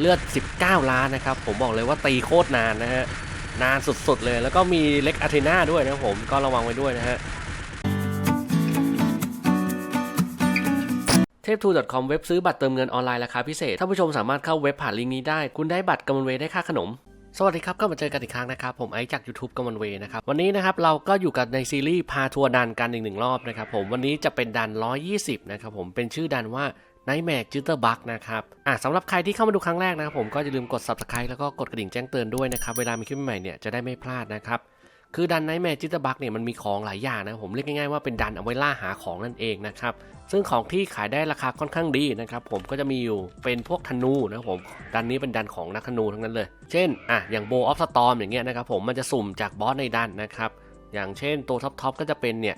เลือด 19 ล้านนะครับ ผมบอกเลยว่าตีโคตรนานนะฮะ นานสุดๆเลย แล้วก็มีเล็กอาเทนาด้วยนะผมก็ระวังไว้ด้วยนะฮะเทพทู .com เว็บซื้อบัตรเติมเงินออนไลน์ราคาพิเศษท่านผู้ชมสามารถเข้าเว็บผ่านลิงก์นี้ได้ คุณได้บัตรกำมะเวได้ค่าขนม สวัสดีครับ ก็มาเจอกันอีกครั้งนะครับ ผมไอซ์จาก YouTube กำมะเวนะครับ วันนี้นะครับ เราก็อยู่กับในซีรีส์พาทัวร์ดันกันอีกหนึ่งรอบนะครับผมวันนี้จะเป็นดัน 120 นะครับผมเป็นชื่อดันว่า Nightmare Jitterbug นะครับอะสำหรับใครที่เข้ามาดูครั้งแรกนะครับผมก็อย่าลืมกด Subscribe แล้วก็กดกระดิ่งแจ้งเตือนด้วยนะครับเวลามีคลิปใหม่เนี่ยจะได้ไม่พลาดนะครับคือดันไนแมร์จิตเตอร์บักเนี่ยมันมีของหลายอย่างนะผมเรียกง่ายๆว่าเป็นดันเอาไว้ล่าหาของนั่นเองนะครับซึ่งของที่ขายได้ราคาค่อนข้างดีนะครับผมก็จะมีอยู่เป็นพวกธนูนะครับผมดันนี้เป็นดันของนักธนูทั้งนั้นเลย เช่นอะอย่างโบออฟสตอมอย่างเงี้ยนะครับผมมันจะสุ่มจากบอสในดันนะครับอย่างเช่นตัวท็อปทอปก็จะเป็นเนี่ย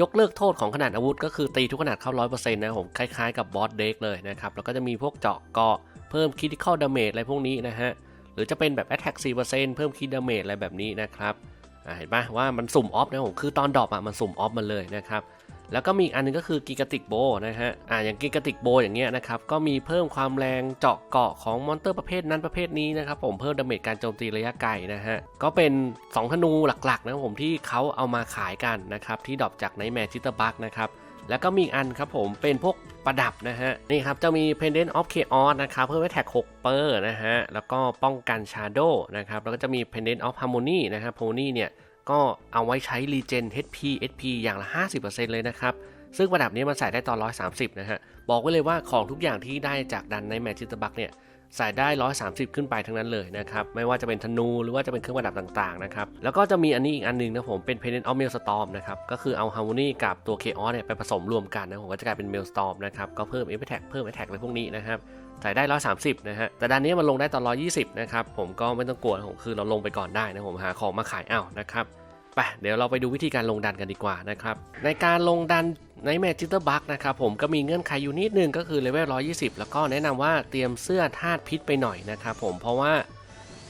ยกเลิกโทษของขนาดอาวุธก็คือตีทุกขนาดเข้า 100%นะครับผมคล้ายๆกับบอสเด็กเลยนะครับ แล้วก็จะมีพวกเจาะเกาะเพิ่มคิด i ค a l ดาเมจอะไรพวกนี้นะฮะ หรือจะเป็นแบบ Attack 4%เพิ่มคิดดาเมจอะไรแบบนี้นะครับเห็นปะว่ามันสุ่มออฟนะผมคือตอนดรอปอะมันสุ่มออฟมาเลยนะครับแล้วก็มีอีกอันหนึงก็คือกิกติกโบนะฮะ อ่าอย่างกิกติกโบอย่างเงี้ยนะครับ ก็มีเพิ่มความแรงเจาะเกาะของมอนเตอร์ประเภทนั้นประเภทนี้นะครับผมเพิ่มดาเมจการโจมตีระยะไกลนะฮะ ก็เป็น2ธนูหลักๆนะผมที่เขาเอามาขายกันนะครับที่ดรอปจากในแมจิตเตอร์บักนะครับแล้วก็มีอีกอันครับผมเป็นพวกประดับนะฮะ นี่ครับจะมี Pendant of Chaos นะครับเพิ่มแท็ก6เปอร์นะฮะ แล้วก็ป้องกัน Shadow นะครับ แล้วก็จะมี Pendant of Harmony นะครับ Harmony เนี่ย ก็เอาไว้ใช้รีเจน HP HP อย่างละ 50%เลยนะครับ ซึ่งประดับนี้มันใส่ได้ตอน 130 นะฮะ บอกไว้เลยว่าของทุกอย่างที่ได้จากดันในแมทชิตบักเนี่ยใส่ได้ 130 ขึ้นไปทั้งนั้นเลยนะครับ ไม่ว่าจะเป็นธนูหรือว่าจะเป็นเครื่องประดับต่างๆนะครับ แล้วก็จะมีอันนี้อีกอันหนึงนะผมเป็น Pendant of Maelstrom นะครับ ก็คือเอา Harmony กับตัว Chaos เนี่ยไปผสมรวมกันนะผมก็จะกลายเป็น Maelstrom นะครับ ก็เพิ่ม Attack เพิ่ม Attack อะไรพวกนี้นะครับ ใส่ได้ 130 นะฮะ แต่ด้านนี้มันลงได้ตอน 120 นะครับ ผมก็ไม่ต้องกลัวผมคือเราลงไปก่อนได้นะผมหาของมาขายเอานะครับไปเดี๋ยวเราไปดูวิธีการลงดันกันดีกว่านะครับ ในการลงดันในแมจิเตอร์บัคนะครับผมก็มีเงื่อนไขอยู่นิดนึงก็คือเลเวล 120 แล้วก็แนะนำว่าเตรียมเสื้อธาตุพิษไปหน่อยนะครับผมเพราะว่า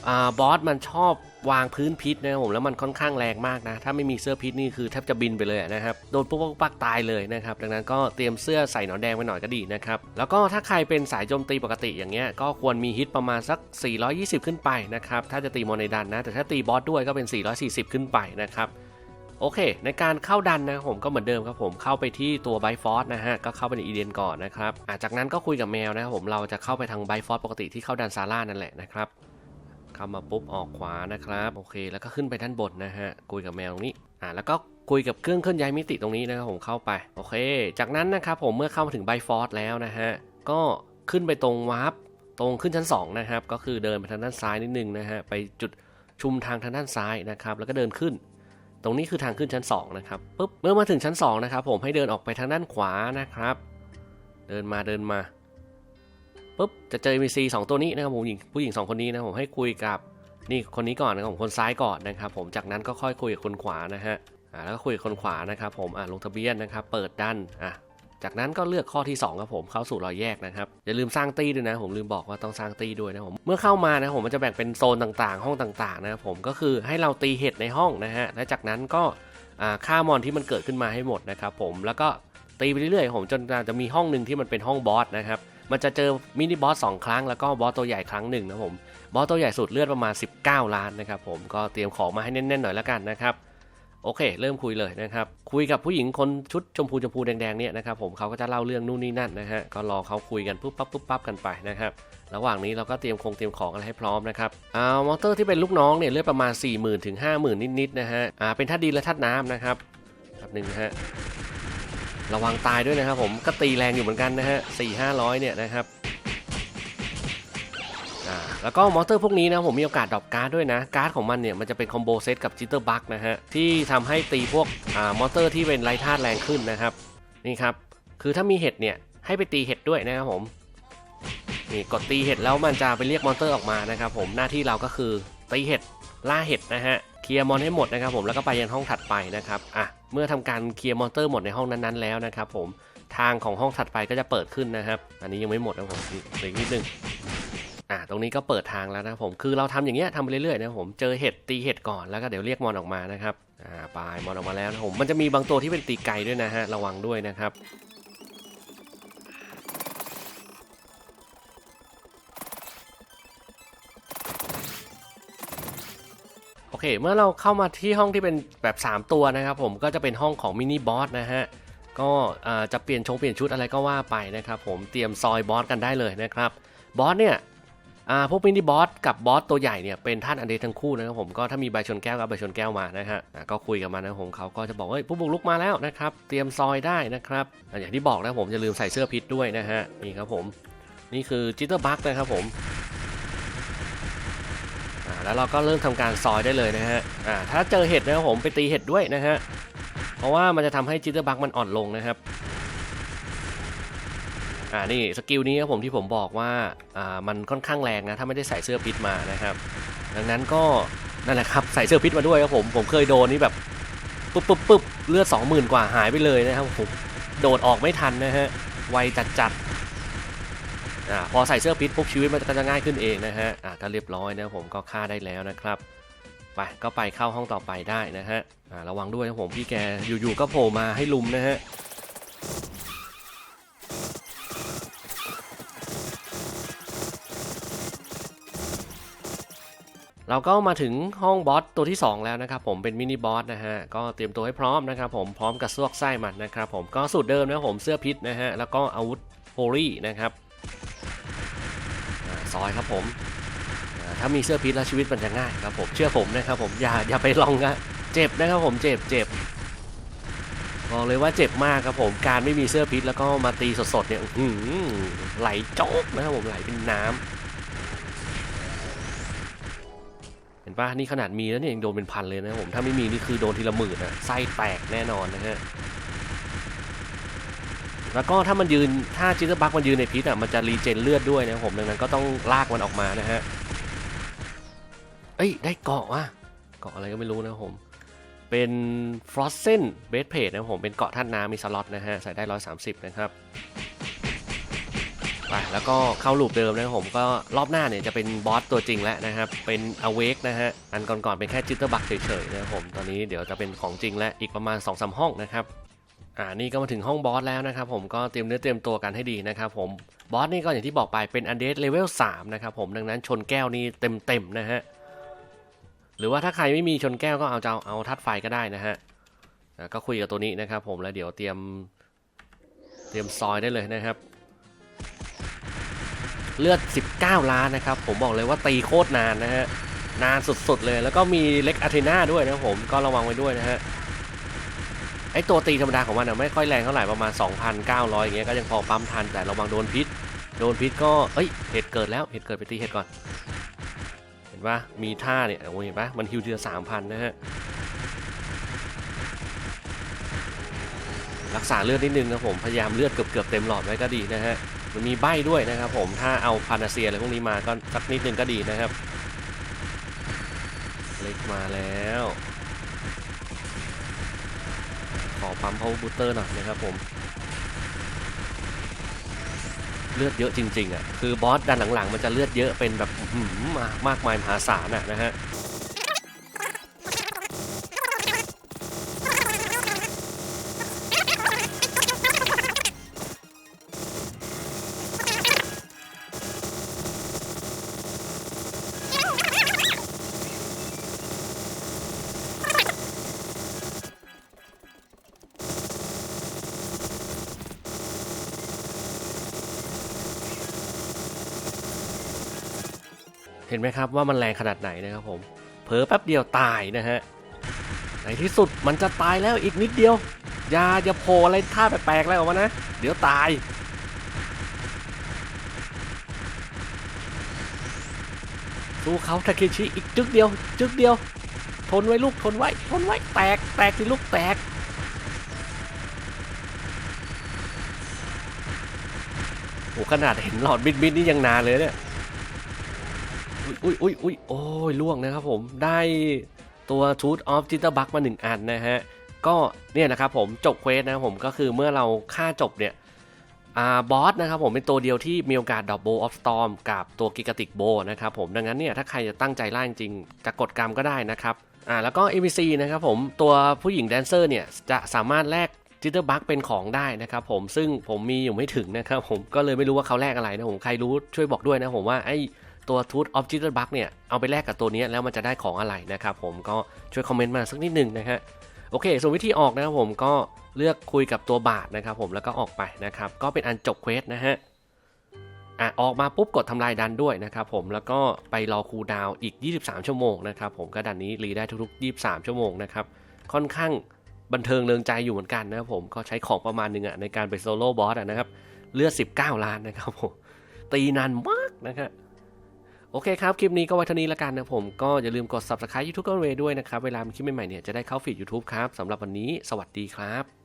อ่าบอสมันชอบ วางพื้นพิษนะครับผมแล้วมันค่อนข้างแรงมากนะ ถ้าไม่มีเสื้อพิษนี่คือแทบจะบินไปเลยนะครับโดนปุ๊บปักตายเลยนะครับดังนั้นก็เตรียมเสื้อใส่หนอนแดงไปหน่อยก็ดีนะครับแล้วก็ถ้าใครเป็นสายโจมตีปกติอย่างเงี้ยก็ควรมีฮิตประมาณสัก 420 ขึ้นไปนะครับถ้าจะตีมอนในดันนะแต่ถ้าตีบอสด้วยก็เป็น 440 ขึ้นไปนะครับโอเค ในการเข้าดันนะครับผมก็เหมือนเดิมครับผมเข้าไปที่ตัวไบฟอสนะฮะก็เข้าไปในอีเดนก่อนนะครับจากนั้นก็คุยกับแมวนะครับผมเราจะเข้าไปทางไบฟอสปกติที่เข้าดันซาร่านั่นแหละนะครับ เข้ามาปุ๊บออกขวานะครับ โอเค แล้วก็ขึ้นไปด้านบนนะฮะ คุยกับแมวตรงนี้ อะแล้วก็คุยกับเครื่องเคลื่อนย้ายมิติตรงนี้นะครับผมเข้าไป โอเค จากนั้นนะครับผมเมื่อเข้ามาถึงไบฟอสแล้วนะฮะ ก็ขึ้นไปตรงวาร์ปตรงขึ้นชั้นสองนะครับ ก็คือเดินไปทางด้านซ้ายนิดนึงนะฮะ ไปจุดชุมทางทางด้านซ้ายนะครับ แล้วก็เดินขึ้น ตรงนี้คือทางขึ้นชั้น 2 นะครับปุ๊บ เมื่อมาถึงชั้น2นะครับผมให้เดินออกไปทางด้านขวานะครับ เดินมาเดินมา ปุ๊บจะเจอมีซีสองตัวนี้นะครับผมหญิงผู้หญิง 2 คนนี้นะผมให้คุยกับนี่คนนี้ก่อนนะครับผมคนซ้ายก่อนนะครับผมจากนั้นก็ค่อยคุยกับคนขวานะฮะอ่าแล้วก็คุยกับคนขวานะครับผมอ่าลงทะเบียนนะครับเปิดดันอะจากนั้นก็เลือกข้อที่2ครับผมเข้าสู่รอยแยกนะครับอย่าลืมสร้างตี้ด้วยนะผมลืมบอกว่าต้องสร้างตี้ด้วยนะผมเมื่อเข้ามานะผมมันจะแบ่งเป็นโซนต่างๆ ห้องต่างๆนะครับผมก็คือให้เราตีเห็ดในห้องนะฮะและจากนั้นก็อ่าฆ่ามอนที่มันเกิดขึ้นมาให้หมดนะครับผมแล้วก็ตีไปเรื่อยๆผมจนจะมีห้องหนึ่งที่มันเป็นห้องบอสนะครับ มันจะเจอมินิบอสสองครั้งแล้วก็บอสตัวใหญ่ครั้งหนึ่งนะผมบอสตัวใหญ่สุดเลือดประมาณ 19 ล้านนะครับผมก็เตรียมของมาให้แน่นๆหน่อยแล้วกันนะครับโอเค เริ่มคุยเลยนะครับ คุยกับผู้หญิงคนชุดชมพูชมพูแดงๆเนี่ยนะครับผมเขาก็จะเล่าเรื่องนู่นนี่นั่นนะฮะก็รอเขาคุยกันปุ๊บปั๊บปุ๊บปั๊บกันไปนะครับระหว่างนี้เราก็เตรียมคงเตรียมของอะไรให้พร้อมนะครับอ่ามอเตอร์ที่เป็นลูกน้องเนี่ยเลือดประมาณ 4 0,000 ถึง 50,000 นิดๆนะฮะอ่าเป็นธาดินและธาน้ำนะครับแบบหนึ่งฮะ ระวังตายด้วยนะครับผมก็ตีแรงอยู่เหมือนกันนะฮะสี่ห้าร้อยเนี่ยนะครับอ่าแล้วก็มอเตอร์พวกนี้นะผมมีโอกาสดรอปการ์ดด้วยนะ การ์ดของมันเนี่ยมันจะเป็นคอมโบเซตกับจิตเตอร์บัคนะฮะที่ทำให้ตีพวกอ่ามอเตอร์ที่เป็นไร้ธาตุแรงขึ้นนะครับนี่ครับคือถ้ามีเห็ดเนี่ยให้ไปตีเห็ดด้วยนะครับผมนี่กดตีเห็ดแล้วมันจะไปเรียกมอนเตอร์ออกมานะครับผมหน้าที่เราก็คือตีเห็ดล่าเห็ดนะฮะเคลียร์มอนให้หมดนะครับผมแล้วก็ไปยังห้องถัดไปนะครับอะ เมื่อทำการเคลียร์มอนเตอร์หมดในห้องนั้นๆแล้วนะครับผมทางของห้องถัดไปก็จะเปิดขึ้นนะครับ อันนี้ยังไม่หมดนะผมเลืออีกนิดนึงอ่าตรงนี้ก็เปิดทางแล้วนะผมคือเราทำอย่างเงี้ยทำไปเรื่อยๆนะผมเจอเห็ดตีเห็ดก่อนแล้วก็เดี๋ยวเรียกมอนออกมานะครับอ่าปลายมอนออกมาแล้วนะผมมันจะมีบางตัวที่เป็นตีไก่ด้วยนะฮะระวังด้วยนะครับ โอเค เมื่อเราเข้ามาที่ห้องที่เป็นแบบ 3 ตัวนะครับ ผมก็จะเป็นห้องของมินิบอสนะฮะก็จะเปลี่ยนชงเปลี่ยนชุดอะไรก็ว่าไปนะครับ ผมเตรียมซอยบอสกันได้เลยนะครับบอสเนี่ยอาพวกมินิบอสกับบอสตัวใหญ่เนี่ยเป็นท่านอันเดทั้งคู่นะครับผมก็ถ้ามีใบชนแก้วก็เอาใบชนแก้วมานะฮะก็คุยกับมันนะครับผมเขาก็จะบอกว่าเฮ้ยผู้บุกลุกมาแล้วนะครับ เตรียมซอยได้นะครับอย่างที่บอกนะผมอย่าลืมใส่เสื้อพิษด้วยนะฮะนี่ครับผมนี่คือจิตเตอร์บัคนะครับผม แล้วเราก็เริ่มทำการซอยได้เลยนะฮะอ่าถ้าเจอเห็ดนะครับผมไปตีเห็ดด้วยนะฮะเพราะว่ามันจะทำให้จิตเตอร์บัคมันอ่อนลงนะครับอ่านี่สกิลนี้ครับผมที่ผมบอกว่าอ่ามันค่อนข้างแรงนะถ้าไม่ได้ใส่เสื้อพิษมานะครับ ดังนั้นก็นั่นแหละครับใส่เสื้อพิษมาด้วยครับผมผมเคยโดนนี่แบบปุ๊บปุ๊บปุ๊บเลือดสองหมื่นกว่าหายไปเลยนะครับผมโดดออกไม่ทันนะฮะไวจัดจัด พอใส่เสื้อพิษปุ๊บชีวิตมันก็จะง่ายขึ้นเองนะฮะอ่าก็เรียบร้อยนะผมก็ฆ่าได้แล้วนะครับไปก็ไปเข้าห้องต่อไปได้นะฮะระวังด้วยนะผมพี่แกอยู่ๆก็โผล่มาให้ลุมนะฮะเราก็มาถึงห้องบอสตัวที่ 2 แล้วนะครับผมเป็นมินิบอสนะฮะก็เตรียมตัวให้พร้อมนะครับผมพร้อมกับซวกไส้มันนะครับผมก็สูตรเดิมนะผมเสื้อพิษนะฮะแล้วก็อาวุธโฮลี่นะครับ ซอยครับผมถ้ามีเสื้อพิษแล้วชีวิตมันจะง่ายครับผมเชื่อผมนะครับผมอย่าอย่าไปลองนะเจ็บนะครับผมเจ็บเจ็บบอกเลยว่าเจ็บมากครับผมการไม่มีเสื้อพิษแล้วก็มาตีสดๆเนี่ยหือไหลโจ๊กนะครับผมไหลเป็นน้ำเห็นปะนี่ขนาดมีแล้วเนี่ยยังโดนเป็นพันเลยนะผมถ้าไม่มีนี่คือโดนทีละหมื่นนะไส้แตกแน่นอนนะฮะ แล้วก็ถ้ามันยืนถ้าจิตเตอร์บัคมันยืนในพิษอะมันจะรีเจนเลือดด้วยนะผมดังนั้นก็ต้องลากมันออกมานะฮะเอ้ยได้เกาะว่ะเกาะอะไรก็ไม่รู้นะผมเป็น Frozen b e d p a g e นะผมเป็นเกาะท่านน้ำมีสล็อตนะฮะใส่ได้ 130 นะครับไปแล้วก็เข้าลูปเดิมนะผมก็รอบหน้าเนี่ยจะเป็นบอสตัวจริงแล้วนะครับ เป็น Awake นะฮะ อันก่อนๆเป็นแค่จิตเตอร์บักเฉยๆนะผมตอนนี้เดี๋ยวจะเป็นของจริงและอีกประมาณ2อสห้องนะครับ อ่านี่ก็มาถึงห้องบอสแล้วนะครับผมก็เตรียมเนื้อเตรียมตัวกันให้ดีนะครับผมบอสนี่ก็อย่างที่บอกไปเป็นอันเดสเลเวล3นะครับผมดังนั้นชนแก้วนี่เต็มๆนะฮะหรือว่าถ้าใครไม่มีชนแก้วก็เอาจะเอาเอาทัดไฟก็ได้นะฮะก็คุยกับตัวนี้นะครับผมแล้วเดี๋ยวเตรียมเตรียมซอยได้เลยนะครับ เลือด 19 ล้านนะครับผมบอกเลยว่าตีโคตรนานนะฮะนานสุดๆเลย แล้วก็มีเล็กอาเทนาด้วยนะผมก็ระวังไว้ด้วยนะฮะ ไอตัวตีธรรมดาของมันนะไม่ค่อยแรงเท่าไหร่ประมาณ 2,900 อย่างเงี้ยก็ยังพอปั๊มทันแต่ระวังโดนพิษ โดนพิษก็เอ้ยเหตุเกิดแล้วเหตุเกิดไปตีเหตุก่อน เห็นปะมีท่าเนี่ยโอ้ยเห็นปะมันฮิวเดือสามพันนะฮะรักษาเลือดนิดนึงนะผมพยายามเลือดเกือบๆเต็มหลอดไว้ก็ดีนะฮะมันมีใบด้วยนะครับผมถ้าเอาพานาเซียอะไรพวกนี้มาก็สักนิดนึงก็ดีนะครับ เล็กมาแล้ว อปั๊มพาวบูเตอร์หน่อยนะครับผม เลือดเยอะจริงๆอะ คือบอสด้านหลังๆ มันจะเลือดเยอะเป็นแบบหือมมากมายมหาศาลอะนะฮะ ห็นไหมครับว่ามันแรงขนาดไหนนะครับผมเผลอแป๊บเดียวตายนะฮะในที่สุดมันจะตายแล้วอีกนิดเดียว อย่าอย่าโผล่อะไรท่าแปลกๆแล้วออกมานะ เดี๋ยวตาย สู้เขาทาเคชิอีกจึกเดียว จึกเดียว ทนไว้ลูกทนไว้ ทนไว้แตกแตกสิลูกแตก โอ้ขนาดเห็นหลอดบินบินนี่ยังนานเลยเนี่ย อุ้ยอุ้ยอุ้ยโอ้ยล่วงนะครับผมได้ตัว Tooth of Jitterbug มา 1 อันนะฮะ ก็เนี่ยนะครับผมจบเควสนะครับผมก็คือเมื่อเราฆ่าจบเนี่ยอ่าบอสนะครับผมเป็นตัวเดียวที่มีโอกาสดอกโบออฟสตอมกับตัวกิกาติกโบนะครับผมดังนั้นเนี่ยถ้าใครจะตั้งใจล่าจริงจะกดกรรมก็ได้นะครับอ่าแล้วก็ MVC นะครับผมตัวผู้หญิงแดนเซอร์เนี่ยจะสามารถแลกจิตเตอร์บัคเป็นของได้นะครับผมซึ่งผมมีอยู่ไม่ถึงนะครับผมก็เลยไม่รู้ว่าเขาแลกอะไรนะผมใครรู้ช่วยบอกด้วยนะผมว่าไอ้ ตัว Tooth of Jitterbug เนี่ย เอาไปแลกกับตัวนี้แล้วมันจะได้ของอะไรนะครับผมก็ช่วยคอมเมนต์มาสักนิดหนึ่งนะฮะโอเค ส่วนวิธีออกนะครับผมก็เลือกคุยกับตัวบาทนะครับผมแล้วก็ออกไปนะครับ ก็เป็นอันจบเควสนะฮะอะออกมาปุ๊บกดทำลายดันด้วยนะครับผมแล้วก็ไปรอคูลดาวอีก 23 ชั่วโมงนะครับผมก็ดันนี้รีได้ทุกๆ 23 ชั่วโมงนะครับค่อนข้างบันเทิงเริงใจอยู่เหมือนกันนะครับผมก็ใช้ของประมาณหนึงอะในการไปโซโล่บอสอะนะครับเลือด 19 ล้านนะครับผมตีนานมากนะครับ โอเคครับ คลิปนี้ก็ไว้เท่านี้ละกันนะผม ก็อย่าลืมกด subscribe YouTube กันเวด้วยนะครับ เวลามีคลิปใหม่ๆเนี่ยจะได้เข้าฟีด YouTube ครับสำหรับวันนี้ สวัสดีครับ